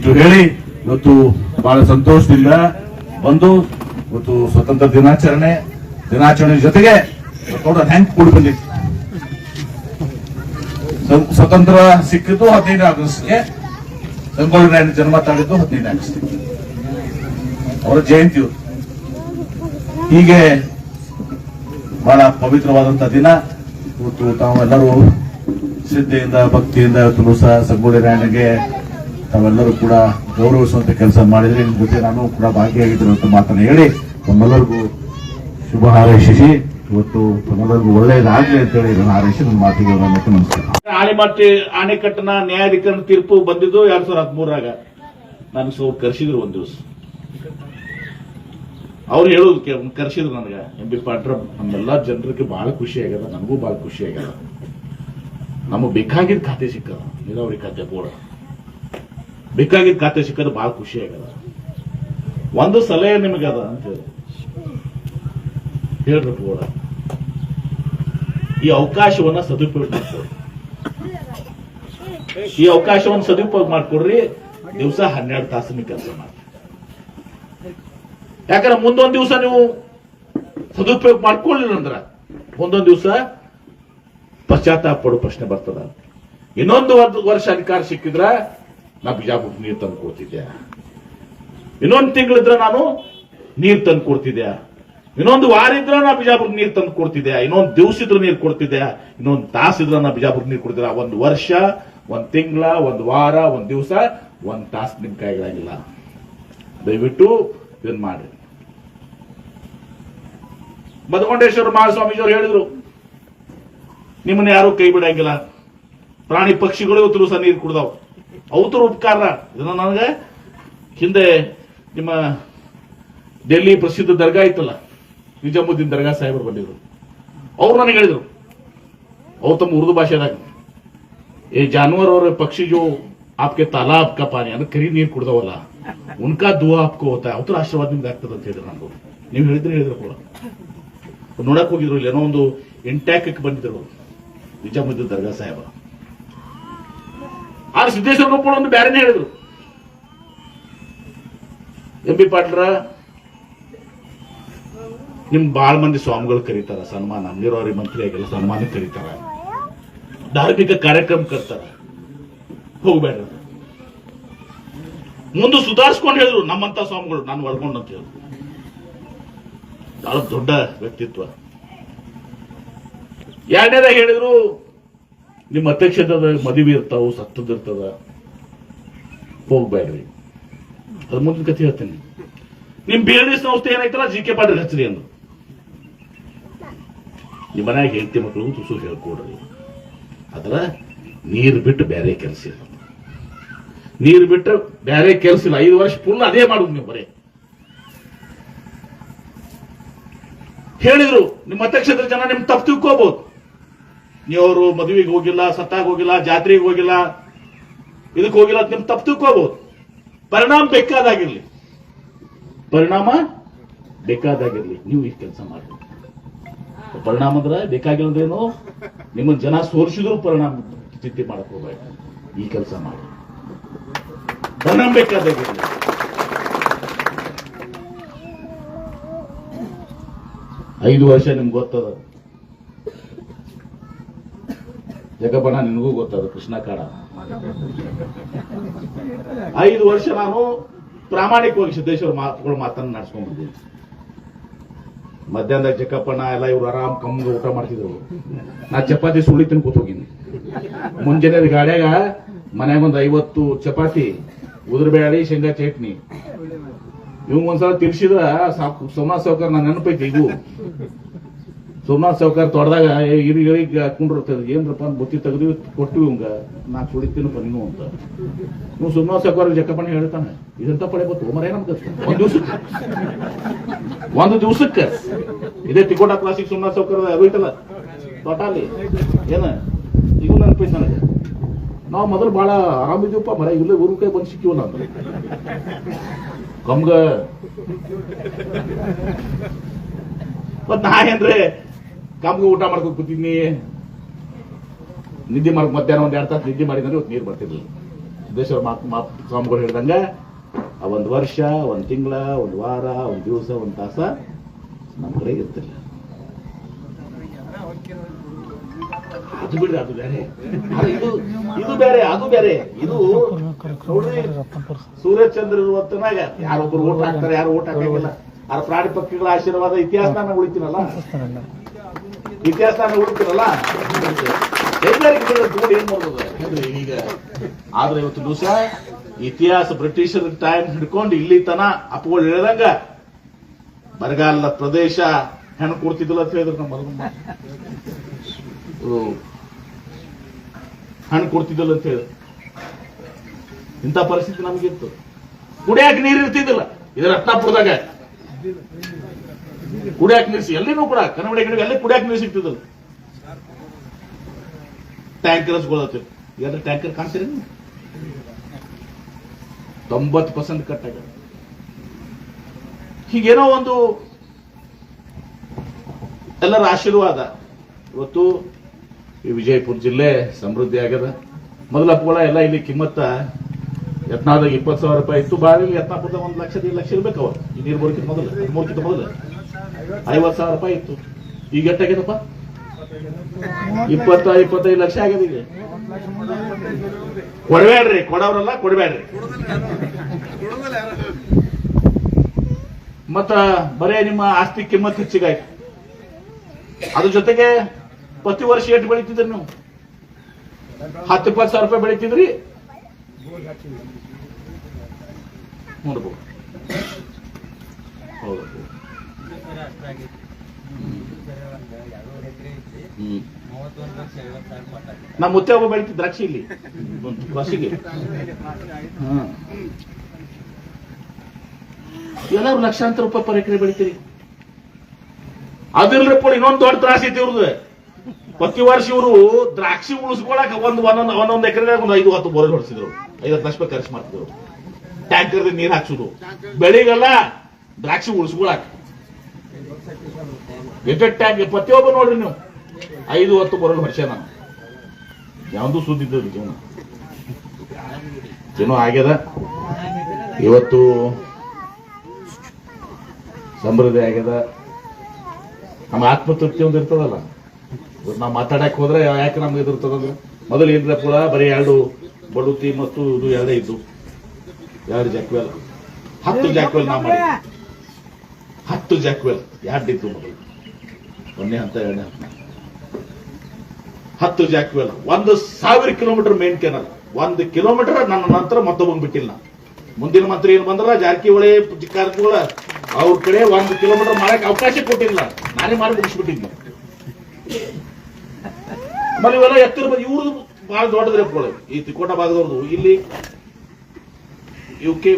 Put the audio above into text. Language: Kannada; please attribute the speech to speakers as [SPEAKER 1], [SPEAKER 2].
[SPEAKER 1] ಇಟ್ಟು ಹೇಳಿ, ಇವತ್ತು ಬಹಳ ಸಂತೋಷದಿಂದ ಬಂದು ಇವತ್ತು ಸ್ವತಂತ್ರ ದಿನಾಚರಣೆ ದಿನಾಚರಣೆ ಜೊತೆಗೆ ನೋಡ ಹೆಂಗ್ ಕೂಡಿ ಬಂದಿತ್ತು. ಸ್ವತಂತ್ರ ಸಿಕ್ಕಿದ್ದು ಹದಿನೈದು ಆಗಸ್ಟ್ಗೆ ಸಂಗೊಳ್ಳಿ ಜನ್ಮ ತಾಳಿದ್ದು ಹದಿನೈದು ಆಗಸ್ಟ್ ಅವರ ಜಯಂತಿ ಹೀಗೆ ಬಹಳ ಪವಿತ್ರವಾದಂತಹ ದಿನ. ಇವತ್ತು ತಾವೆಲ್ಲರೂ ಶ್ರದ್ಧೆಯಿಂದ, ಭಕ್ತಿಯಿಂದ ಇವತ್ತು ಸಹ ಸಂಗೊಳ್ಳಿ ರಾಯಣ್ಣಗೆ ತಾವೆಲ್ಲರೂ ಕೂಡ ಗೌರವಿಸುವಂತ ಕೆಲಸ ಮಾಡಿದ್ರೆ. ನಿಮ್ಮ ಜೊತೆ ನಾನು ಕೂಡ ಭಾಗಿಯಾಗಿದ್ದೇನೆ ಅಂತ ಮಾತನ್ನ ಹೇಳಿ ತಮ್ಮೆಲ್ಲರಿಗೂ ಶುಭ ಹಾರೈಸಿ ಇವತ್ತು ತಮ್ಮೆಲ್ಲರಿಗೂ ಒಳ್ಳೆಯದಾಗಲಿ ಅಂತೇಳಿ ನಾನು ಹಾರೈಸಿ ನನ್ನ ಮಾತಿಗೆ ಮತ್ತೆ ನಮಸ್ಕಾರ.
[SPEAKER 2] ಆಳಿಮಟ್ಟಿ ಅಣೆಕಟ್ಟಿನ ನ್ಯಾಯಾಧಿಕರಣ ತೀರ್ಪು ಬಂದಿದ್ದು ಎರಡ್ ಸಾವಿರದ ಹದಿಮೂರಾಗ ನನಗೆ ಸೊ ಕರೆಸಿದ್ರು ಒಂದ್ ದಿವಸ. ಅವ್ರು ಹೇಳೋದು ಕರೆಸಿದ್ರು ನನಗ. ಎಂ ಬಿ ಪಾಟ್ರ ನಮ್ಮೆಲ್ಲ ಜನರಿಗೆ ಬಹಳ ಖುಷಿ ಆಗ್ಯದ, ನನಗೂ ಬಹಳ ಖುಷಿ ಆಗ್ಯದ. ನಮಗೆ ಬೇಕಾಗಿದ್ದ ಖಾತೆ ಸಿಕ್ಕದ, ನೀರಾವರಿ ಖಾತೆ ಕೂಡ ಬೇಕಾಗಿದ್ದ ಖಾತೆ ಸಿಕ್ಕದ ಬಹಳ ಖುಷಿ ಆಗದ ಒಂದು ಸಲಹೆ ನಿಮಗದ ಅಂತ ಹೇಳಿ. ಕೂಡ ಈ ಅವಕಾಶವನ್ನ ಸದುಪಯೋಗ ಮಾಡ್ಕೊಡ್ರಿ. ಈ ಅವಕಾಶವನ್ನು ಸದುಪಯೋಗ ಮಾಡ್ಕೊಡ್ರಿ, ದಿವಸ ಹನ್ನೆರಡು ತಾಸಿನ ಕೆಲಸ ಮಾಡ್ರಿ. ಯಾಕಂದ್ರೆ ಮುಂದೊಂದು ದಿವಸ ನೀವು ಸದುಪಯೋಗ ಮಾಡ್ಕೊಳ್ಳಿಲ್ಲ ಅಂದ್ರ ಮುಂದೊಂದು ದಿವಸ ಪಶ್ಚಾತ್ತಾಪ ಪಡೋ ಪ್ರಶ್ನೆ ಬರ್ತದ ಇನ್ನೊಂದು ವರ್ಷ ಅಧಿಕಾರ ಸಿಕ್ಕಿದ್ರ ನಾ ಬಿಜಾಪುರ ನೀರು ತಂದು ಕೊಡ್ತಿದ್ದೆ ಇನ್ನೊಂದು ತಿಂಗಳಿದ್ರೆ ನಾನು ನೀರು ತಂದು ಕೊಡ್ತಿದ್ದೆ ಇನ್ನೊಂದು ವಾರ ಇದ್ರೆ ನಾ ಬಿಜಾಪುರ ನೀರು ತಂದು ಕೊಡ್ತಿದ್ದೆ ಇನ್ನೊಂದು ದಿವಸ ಇದ್ರೆ ನೀರು ಕೊಡ್ತಿದ್ದೆ ಇನ್ನೊಂದು ತಾಸ ಇದ್ರೆ ನಾ ಬಿಜಾಪುರ ನೀರು ಕೊಡ್ತಿದ್ದೆ ಒಂದು ವರ್ಷ, ಒಂದು ತಿಂಗಳ, ಒಂದು ವಾರ, ಒಂದು ದಿವಸ, ಒಂದು ತಾಸು ನಿಮ್ಮ ಕೈಗಳಾಗಿಲ್ಲ ದಯವಿಟ್ಟು ಇದನ್ನು ಮಾಡಿ ಮಧುಕೊಂಡೇಶ್ವರ ಮಹಾಸ್ವಾಮೀಜಿಯವರು ಹೇಳಿದ್ರು, ನಿಮ್ಮನ್ನ ಯಾರು ಕೈ ಬಿಡಂಗಿಲ್ಲ. ಪ್ರಾಣಿ ಪಕ್ಷಿಗಳು ಸಹ ನೀರು ಕುಡ್ದಾವ್. ಅವತರ ಉಪಕಾರ ಇದನ್ನ ನನಗೆ ಹಿಂದೆ ನಿಮ್ಮ ಡೆಲ್ಲಿ ಪ್ರಸಿದ್ಧ ದರ್ಗಾ ಇತ್ತಲ್ಲ, ನಿಜಾಮುದ್ದೀನ್ ದರ್ಗಾ ಸಾಹೇಬರು ಬಂದಿದ್ರು. ಅವ್ರು ನನಗೆ ಹೇಳಿದರು, ಅವ್ರು ತಮ್ಮ ಉರ್ದು ಭಾಷೆದಾಗ, ಏ ಜಾನುವಾರು ಅವರ ಪಕ್ಷಿ ಜೋ ಆಪ್ಕೆ ತಾಲಾಬ್ ಕಾ ಪಾನಿ ಅಂದ್ರೆ ಕರಿ ನೀರು ಕುಡ್ದವಲ್ಲ, ಉನ್ಕಾ ದೂ ಆಪ್ಕೋ ಹೋತ, ಅವತರ ಆಶೀರ್ವಾದ ನಿಮ್ಗೆ ಆಗ್ತದೆ ಅಂತ ಹೇಳಿದ್ರು ನಾನು ನೀವು ಹೇಳಿದ್ರೆ ಹೇಳಿದ್ರು ಕೂಡ. ನೋಡಕ್ ಹೋಗಿದ್ರು ಏನೋ ಒಂದು ಇಂಟ್ಯಾಕ್ ಬಂದಿದ್ರು ನಿಜಾಮುದ್ದೀನ್ ದರ್ಗಾ ಸಾಹೇಬರು. ಸಿದ್ದೇಶ್ವರ ಕೂಡ ಒಂದು ಬ್ಯಾರೇನೆ ಹೇಳಿದ್ರು. ಎಂ ಬಿ ಪಾಟ್ರ ನಿಮ್ ಬಾಳ ಮಂದಿ ಸ್ವಾಮಿಗಳು ಕರೀತಾರ, ಸನ್ಮಾನ. ನೀರಾವರಿ ಮಂತ್ರಿ ಆಗಿಲ್ಲ ಸನ್ಮಾನ ಕರೀತಾರ. ಧಾರ್ಮಿಕ ಕಾರ್ಯಕ್ರಮ ಕರ್ತಾರ. ಹೋಗ್ಬೇಡ ಮುಂದೆ ಸುಧಾರಿಸ್ಕೊಂಡು ಹೇಳಿದ್ರು, ನಮ್ಮಂತ ಸ್ವಾಮಿಗಳು, ನಾನು ಒಳ್ಕೊಂಡು ಅಂತ ಹೇಳಿದ್ರು. ಬಹಳ ದೊಡ್ಡ ವ್ಯಕ್ತಿತ್ವ. ಎರಡನೇದಾಗ ಹೇಳಿದ್ರು ನಿಮ್ಮ ಅಧ್ಯಕ್ಷದ ಮದುವೆ ಇರ್ತಾವು ಸತ್ತದಿರ್ತದ ಹೋಗ್ಬೇಡ್ರಿ. ಅದ್ರ ಮುಂದಿನ ಕಥೆ ಹೇಳ್ತೇನೆ. ನಿಮ್ ಬಿ ಎಲ್ ಡಿ ಸಂಸ್ಥೆ ಏನೈತಲ್ಲ ಜಿ ಕೆ ಪಾಟೀಲ್ ಹಚ್ಚ್ರಿ ಅಂದ್ರು. ನಿಮ್ಮ ಮನ್ಯಾಗ ಹೆಂಡತಿ ಮಕ್ಕಳು ತುಸು ಹೇಳ್ಕೊಡ್ರಿ. ಅದ್ರ ನೀರು ಬಿಟ್ಟು ಬೇರೆ ಕೆಲಸ ಇಲ್ಲ. ನೀರು ಬಿಟ್ಟು ಬೇರೆ ಕೆಲಸ ಇಲ್ಲ. ಐದು ವರ್ಷ ಫುಲ್ ಅದೇ ಮಾಡುದು ನೀವು ಬರೀ. ಹೇಳಿದ್ರು, ನಿಮ್ಮ ಅಧ್ಯಕ್ಷತೆ ಜನ ನಿಮ್ ತಪ್ಪು ತಿಳ್ಕೋಬಹುದು ನೀವರು ಮದುವೆಗೆ ಹೋಗಿಲ್ಲ, ಸತ್ತಾಗ ಹೋಗಿಲ್ಲ, ಜಾತ್ರೆಗೆ ಹೋಗಿಲ್ಲ, ಇದಕ್ಕೆ ಹೋಗಿಲ್ಲ ನಿಮ್ ತಪ್ಪು ತಿಳ್ಕೋಬಹುದು ಪರಿಣಾಮ ಬೇಕಾದಾಗಿರ್ಲಿ. ಪರಿಣಾಮ ಬೇಕಾದಾಗಿರ್ಲಿ. ನೀವು ಈ ಕೆಲಸ ಮಾಡಿ ಪರಿಣಾಮ ಅಂದ್ರೆ ಬೇಕಾಗಿಲ್ಲದೇನು ನಿಮ್ಮ ಜನ ಸೋರಿಸಿದ್ರು ಪರಿಣಾಮ ಚಿಂತೆ ಮಾಡಕ್ ಹೋಗ್ಬೇಕು ಈ ಕೆಲಸ ಮಾಡಿ ಪರಿಣಾಮ ಬೇಕಾದಾಗಿರ್ಲಿ. ಐದು ವರ್ಷ ನಿಮ್ಗೆ ಗೊತ್ತದ. ಜಗಪ್ಪಣ್ಣ ನಿನಗೂ ಗೊತ್ತದ, ಕೃಷ್ಣ ಕಾಡ. ಐದು ವರ್ಷ ನಾನು ಪ್ರಾಮಾಣಿಕವಾಗಿ ಸಿದ್ದೇಶ್ವರ ಮಾತುಗಳು ಮಾತನ್ನು ನಡೆಸ್ಕೊಂಡ್ ಬಂದಿದ್ದೀನಿ ಮಧ್ಯಾಹ್ನದಾಗ ಚಿಕ್ಕಪ್ಪಣ್ಣ ಎಲ್ಲ ಇವ್ರು ಆರಾಮ್ ಕಮ್ಗ ಊಟ ಮಾಡ್ತಿದ್ರು. ನಾ ಚಪಾತಿ ಸುಳಿ ತಿನ್ ಕೂತೋಗಿನಿ ಮುಂಜಾನೆ ಗಾಡ್ಯಾಗ ಮನ್ಯಾಗ ಒಂದು ಐವತ್ತು ಚಪಾತಿ ಉದುರ್ಬೇಳೆ ಶೇಂಗಾ ಚಟ್ನಿ. ಇವ್ ಒಂದ್ಸಲ ತಿರ್ಸಿದ್ರ ಸಾಕು ಸೋಮನಾಥ್ ಸಾವ್ಕಾರ್ ನನ್ನ ನೆನಪೈತಿ ಇದು ಸೋಮನಾಥ್ ಸಾವ್ಕಾರ್ ತೊಡ್ದಾಗ ಇರಿ ಇರಿ ಹಾಕೊಂಡಿರ್ತದೆ ಏನ್ರಪ್ಪ ಅಂತ ಬುತ್ತಿ ತೆಗೆದು ಕೊಟ್ಟು ಇವಂಗ, ನಾ ಕುಡಿತೀನಪ್ಪ ನೀನು ಅಂತ. ನೀವು ಸೋಮನಾಥ್ ಸಾವುಕಾರ ಜಕ್ಕಪ್ಪಣ್ಣ ಹೇಳ್ತಾನೆ, ಇದಂತ ಪಡೆ ಗೊತ್ತು ಮರ ನಮ್ಗೆ ಒಂದು ದಿವ್ಸಕ್ಕೆ. ಒಂದು ದಿವಸಕ್ಕೆ. ಇದೇ ತಿಕೋಟ ಕ್ಲಾಸಿಗೆ ಸೋಮನಾಥ್ ಸಾವ್ಕಾರದ ಅದು ಐತಲ್ಲ ತೋಟಾಲಿ ಏನ? ಈಗ ನೆನಪೈತಿ ನನಗೆ. ನಾವು ಮೊದಲು ಬಹಳ ಆರಾಮಿದ್ದೀವಪ್ಪ ಮರ ಇಲ್ಲೇ ಊರು ಕೈ ಬಂದು ಸಿಕ್ಕಿವಲ್ಲ ಅಂದ್ರೆ ಕಮ್ಗ. ನಾ ಏನ್ರೆ ಕಮ್ಗ ಊಟ ಮಾಡ್ಕೊಂಡು ಕೂತಿದ್ನಿ. ನಿದ್ದೆ ಮಾಡಿ ಮಧ್ಯಾಹ್ನ ಒಂದ್ ಎರಡು ತಾಸು ನಿದ್ದೆ ಮಾಡಿದ್ರೆ ಇವತ್ತು ನೀರು ಬರ್ತಿರ್ಲಿಲ್ಲ. ಸಿದ್ದೇಶ್ವರ ಮಾತು ಸ್ವಾಮಿಗಳು ಹೇಳ್ದಂಗೆ, ಆ ಒಂದು ವರ್ಷ, ಒಂದು ತಿಂಗಳ, ಒಂದು ವಾರ, ಒಂದು ದಿವಸ, ಒಂದು ತಾಸ ನಮ್ಮ ಕಡೆ ಇರ್ತಿಲ್ಲ ಅದು ಬಿಡ್ರಿ, ಅದು ಬೇರೆ. ಇದು ಇದು ಬೇರೆ, ಅದು ಬೇರೆ. ಇದು ನೋಡ್ರಿ, ಸೂರ್ಯಚಂದ್ರ ಹೊತ್ತನಾಗ ಯಾರೊಬ್ರು ಓಟ್ ಹಾಕ್ತಾರೆ, ಯಾರು ಓಟ್ ಹಾಕಂಗಿಲ್ಲ ಯಾರು ಪ್ರಾಣಿ ಪಕ್ಷಿಗಳ ಆಶೀರ್ವಾದ ಇತಿಹಾಸ ನಾನು ಉಳಿತೀನಲ್ಲ. ಇತಿಹಾಸನ ಹುಡುಕ್ತಿರಲ್ಲ? ಎಲ್ಲರಿಗೂ ನೋಡಿ ಏನ್ ಮಾಡ್ಬೋದು? ಈಗ ಆದ್ರೆ ಇವತ್ತು ದಿವಸ ಇತಿಹಾಸ ಬ್ರಿಟಿಷರ ಟೈಮ್ ಹಿಡ್ಕೊಂಡು ಇಲ್ಲಿ ತನ ಅಪ್ಪಗಳು ಹೇಳ್ದಂಗ ಬರಗಾಲ ಪ್ರದೇಶ ಹೆಣ್ಣು ಕೊಡ್ತಿದ್ದಿಲ್ಲ ಅಂತ ಹೇಳಿದ್ರು ನಮ್ಮ ಹಣ್ಣು ಕೊಡ್ತಿದ್ದಿಲ್ಲ ಅಂತ ಹೇಳಿ ಇಂಥ ಪರಿಸ್ಥಿತಿ ನಮಗಿತ್ತು ಕುಡಿಯಾಕ ನೀರು ಇರ್ತಿದ್ದಿಲ್ಲ ಇದು ರತ್ನಾಪುರದಾಗ. ಕುಡಿಯಾಕ ನೀರು ಎಲ್ಲಿನೂ ಕೂಡ ಕನ್ನಡ ಕಡೆ ಎಲ್ಲಿ ಕುಡಿಯಾಕ ನೀರು ಸಿಗ್ತಿದ್ದಿಲ್ಲ ಟ್ಯಾಂಕರ್ಸ್ ಎಲ್ಲ ಟ್ಯಾಂಕರ್ ಕಾಣ್ತೀರಿ ತೊಂಬತ್ ತೊಂಬತ್ತು ಪರ್ಸೆಂಟ್ ಕಟ್ ಆಗ್ಯದ ಹೀಗೇನೋ ಒಂದು ಎಲ್ಲರ ಆಶೀರ್ವಾದ. ಇವತ್ತು ಈ ವಿಜಯಪುರ ಜಿಲ್ಲೆ ಸಮೃದ್ಧಿ ಆಗ್ಯದ. ಮೊದಲ ಪೂಲ ಎಲ್ಲ ಇಲ್ಲಿ ಕಿಮ್ಮತ್ತ ಯತ್ನಾದಾಗ ಇಪ್ಪತ್ತು ಸಾವಿರ ರೂಪಾಯಿ ಇತ್ತು. ಬಾವಿಗೆ ಯತ್ನಾಪುರದ ಒಂದು ಲಕ್ಷ ಎರಡು ಲಕ್ಷ ಇರ್ಬೇಕು ಅವ್ರು ನೀರು ಬರೋಕ್ಕಿಂತ ಮೊದಲು ಮೂರ್ಕಿಂತ ಮೊದಲು. ಐವತ್ತು ಸಾವಿರ ರೂಪಾಯಿ ಇತ್ತು. ಈಗ ಎಷ್ಟಾಗ್ಯದಪ್ಪ ಇಪ್ಪತ್ತ ಇಪ್ಪತ್ತೈದು ಲಕ್ಷ ಆಗ್ಯದ ಈಗ. ಕೊಡಬೇಡ್ರಿ ಕೊಡವ್ರಲ್ಲ ಕೊಡಬೇಡ್ರಿ. ಮತ್ತ ಬರೇ ನಿಮ್ಮ ಆಸ್ತಿ ಕಿಮ್ಮತ್ ಹೆಚ್ಚಿಗಾಯ್ತು. ಅದ್ರ ಜೊತೆಗೆ ಪ್ರತಿ ವರ್ಷ ಎಷ್ಟು ಬೆಳಿತಿದ್ರಿ ನೀವು? ಹತ್ತು ಇಪ್ಪತ್ತು ಸಾವಿರ ರೂಪಾಯಿ ಬೆಳಿತಿದ್ರಿ? ನೋಡ್ಬೋದು. ಹೌದು. ನಮ್ಮ ಮುತ್ತೆ ಒಬ್ಬ ಬೆಳಿತಿದ್ ದ್ರಾಕ್ಷಿ ಇಲ್ಲಿ. ಹ್ಮ್. ಎಲ್ಲರೂ ಲಕ್ಷಾಂತರ ರೂಪಾಯಿ ಪರ್ ಎಕರೆ ಬೆಳಿತೀರಿ. ಅದಿಲ್ರಪ್ಪ ಇನ್ನೊಂದು ದೊಡ್ಡ ತ್ರಾಸ ಐತಿ ಇವ್ರದ್ದು ಪ್ರತಿ ವರ್ಷ ಇವರು ದ್ರಾಕ್ಷಿ ಉಳಿಸ್ಕೊಳಕ್ ಒಂದ್ ಒಂದೊಂದು ಒಂದೊಂದು ಎಕರೆದಾಗ ಒಂದ್ ಐದು ಹತ್ತು ಬೋರ್ ಹೊಡಿಸಿದ್ರು. ಐವತ್ತು ಲಕ್ಷ ರೂಪಾಯಿ ಖರ್ಚು ಮಾಡ್ತಿದ್ರು. ಟ್ಯಾಂಕರ್ ನೀರ್ ಹಾಕ್ಸುದು. ಬೆಳಿಗಲ್ಲ ದ್ರಾಕ್ಷಿ ಉಳಿಸ್ಕೊಳಕ್ ಆಗಿ ಪ್ರತಿಯೊಬ್ಬ ನೋಡ್ರಿ ನೀವು. ಐದು ಹತ್ತು ಬರಲು ವರ್ಷ ನಾನು. ಯಾವ್ದು ಸುದ್ದಿದ್ದು ಜೀವನ ಜೀವನ ಆಗ್ಯದ? ಇವತ್ತು ಸಮೃದ್ಧಿ ಆಗ್ಯದ. ನಮ್ಮ ಆತ್ಮತೃಪ್ತಿ ಒಂದು ಇರ್ತದಲ್ಲ. ನಾವು ಮಾತಾಡಕ್ ಹೋದ್ರೆ ಯಾಕೆ ನಮ್ಗೆ ಇದಿರ್ತದಂದ್ರೆ ಮೊದಲು ಏನ್ರ ಕೂಡ ಬರೀ ಎರಡು ಬಡುತಿ ಮತ್ತು ಇದು ಎರಡೇ ಇದ್ದು. ಎರಡು ಜಾಕ್ವೆಲ್? ಹತ್ತು ಜಾಕ್ವೆಲ್ ನಾವು ಮಾಡಿ ಹತ್ತು ಜಾಕ್ವೆಲ್. ಎರಡಿದ್ದು ಮೊದಲು ಒಂದೇ ಹಂತ ಎರಡನೇ ಹಂತ ಹತ್ತು ಜಾಕ್ವೆಲ್. ಒಂದು ಸಾವಿರ ಕಿಲೋಮೀಟರ್ ಮೇನ್ ಕೆನಲ್ ಒಂದು ಕಿಲೋಮೀಟರ್ ನನ್ನ ನಂತರ ಮತ್ತೊಬ್ಬಂಗ್ ಬಿಟ್ಟಿಲ್ಲ. ಮುಂದಿನ ಮಂತ್ರಿ ಏನು ಬಂದ್ರ ಜಾರಕಿಹೊಳಿ ಜಾರಕಿಹೊಳ ಅವ್ರ ಕಡೆ ಒಂದು ಕಿಲೋಮೀಟರ್ ಮಾಡಕ್ ಅವಕಾಶ ಕೊಟ್ಟಿಲ್ಲ. ನಾನೇ ಮಾಡಿ ಮುಗಿಸ್ಬಿಟ್ಟಿದ್ದೆ. ಆಮೇಲೆ ಇವೆಲ್ಲ ಎತ್ತರ ಇವ್ರದ್ದು ಬಹಳ ದೊಡ್ಡದ್ರೆ ಈ ತಿಕೋಟ ಭಾಗದವ್ರದ್ದು ಇಲ್ಲಿ ಯು ಕೆ